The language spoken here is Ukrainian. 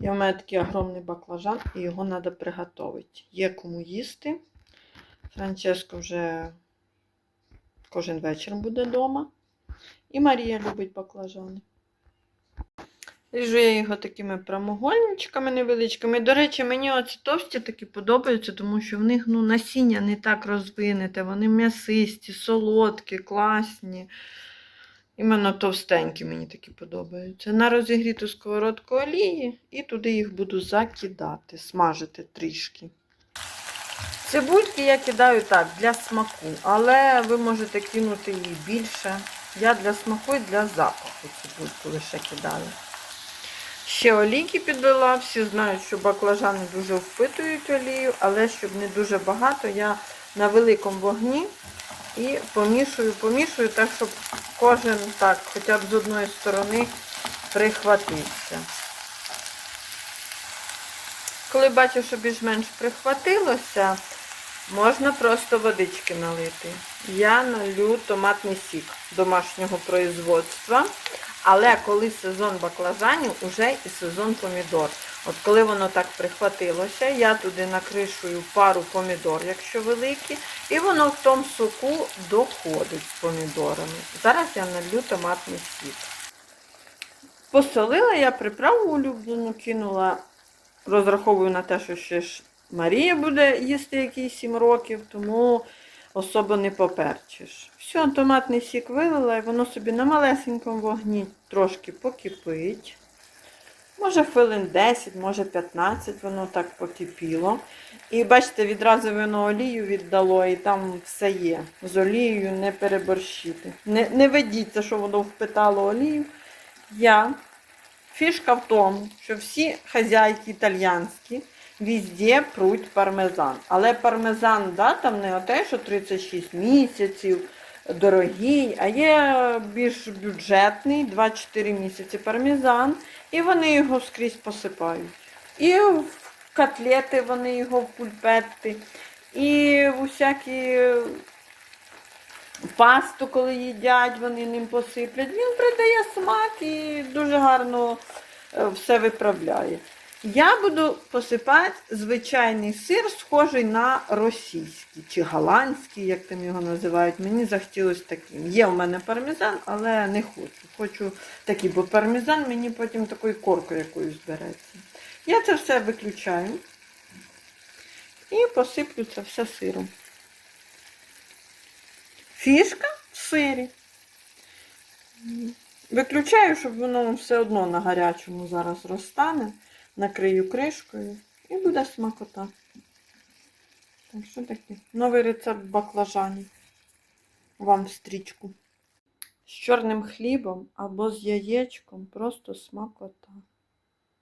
І у мене такий огромний баклажан, і його треба приготувати. Є кому їсти. Франческо вже кожен вечір буде вдома. І Марія любить баклажани. Ріжу я його такими прямоугольничками невеличкими. До речі, мені оці товсті такі подобаються, тому що в них ну, насіння не так розвинете, вони м'ясисті, солодкі, класні. Іменно товстенькі мені такі подобаються. На розігріту сковородку олії і туди їх буду закидати, смажити трішки. Цибульки я кидаю так, для смаку, але ви можете кинути її більше. Я для смаку і для запаху цибульку лише кидаю. Ще олійки підлила, всі знають, що баклажани дуже впитують олію, але щоб не дуже багато, я на великому вогні і помішую, помішую, так, щоб кожен так, хоча б з одної сторони прихватився. Коли бачу, що більш-менш прихватилося, можна просто водички налити. Я налю томатний сік домашнього производства. Але коли сезон баклажанів, уже і сезон помідор. От коли воно так прихватилося, я туди накришую пару помідор, якщо великі, і воно в тому соку доходить з помідорами. Зараз я налью томатний сік. Посолила я приправу улюблену, кинула, розраховую на те, що ще ж Марія буде їсти якісь 7 років, тому особо не поперчиш. Все, томатний сік вилила, і воно собі на малесенькому вогні трошки покипить. Може хвилин 10, може 15 воно так покипіло. І бачите, відразу воно олію віддало, і там все є. З олією не переборщити. Не, не ведіться, що воно впитало олію. Я. Фішка в тому, що всі хазяйки італьянські везде пруть пармезан. Але пармезан, да, там не те, що 36 місяців, дорогий, а є більш бюджетний, 2-4 місяці пармезан, і вони його скрізь посипають. І в котлети вони його в пульпети, і в усякі пасту, коли їдять, вони ним посиплять. Він придає смак і дуже гарно е, все виправляє. Я буду посипати звичайний сир, схожий на російський чи голландський, як там його називають. Мені захотілося таким. Є в мене пармезан, але не хочу. Хочу такий, бо пармезан мені потім такою коркою якоюсь береться. Я це все виключаю і посиплю це все сиром. Фішка в сирі. Виключаю, щоб воно все одно на гарячому зараз розтане. Накрию кришкою і буде смакота. Так, що таке? Новий рецепт баклажанів. Вам в стрічку. З чорним хлібом або з яєчком просто смакота.